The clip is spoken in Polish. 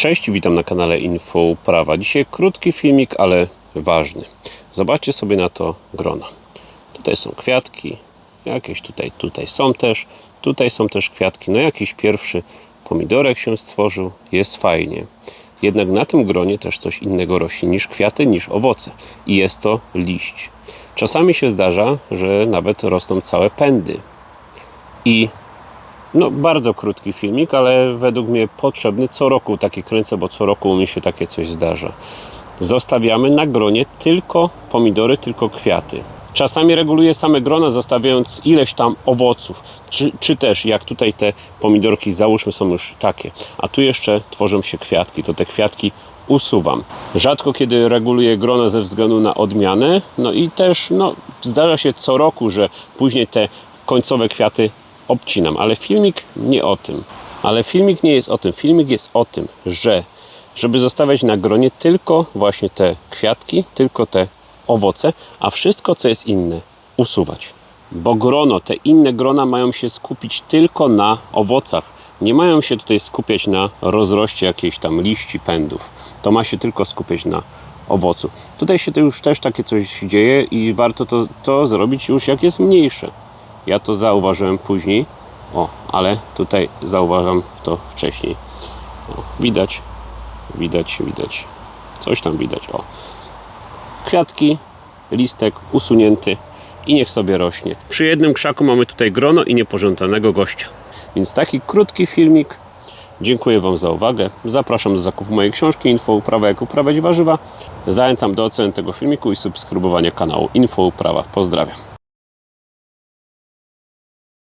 Cześć, witam na kanale Info Uprawa. Dzisiaj krótki filmik, ale ważny. Zobaczcie sobie na to grona. Tutaj są kwiatki, jakieś tutaj, tutaj są też. Tutaj są też kwiatki. No jakiś pierwszy pomidorek się stworzył, jest fajnie. Jednak na tym gronie też coś innego rośnie niż kwiaty, niż owoce. I jest to liść. Czasami się zdarza, że nawet rosną całe pędy. I no, bardzo krótki filmik, ale według mnie potrzebny. Co roku taki kręcę, bo co roku mnie się takie coś zdarza. Zostawiamy na gronie tylko pomidory, tylko kwiaty. Czasami reguluję same grona, zostawiając ileś tam owoców. Czy, czy też, jak tutaj te pomidorki, załóżmy, są już takie, a tu jeszcze tworzą się kwiatki, to te kwiatki usuwam. Rzadko kiedy reguluję grona ze względu na odmianę, no i też no, zdarza się co roku, że później te końcowe kwiaty obcinam, ale filmik nie o tym. Ale filmik nie jest o tym. Filmik jest o tym, że żeby zostawiać na gronie tylko właśnie te kwiatki, tylko te owoce, a wszystko co jest inne usuwać. Bo grono, te inne grona mają się skupić tylko na owocach. Nie mają się tutaj skupiać na rozroście jakiejś tam liści, pędów. To ma się tylko skupiać na owocu. Tutaj się to już też takie coś dzieje i warto to, to zrobić już jak jest mniejsze. Ja to zauważyłem później. O, ale tutaj zauważam to wcześniej. O, widać, widać, widać. Coś tam widać. O. Kwiatki, listek usunięty i niech sobie rośnie. Przy jednym krzaku mamy tutaj grono i niepożądanego gościa. Więc taki krótki filmik. Dziękuję Wam za uwagę. Zapraszam do zakupu mojej książki Info Uprawa jak uprawiać warzywa. Zachęcam do oceny tego filmiku i subskrybowania kanału Info Uprawa. Pozdrawiam.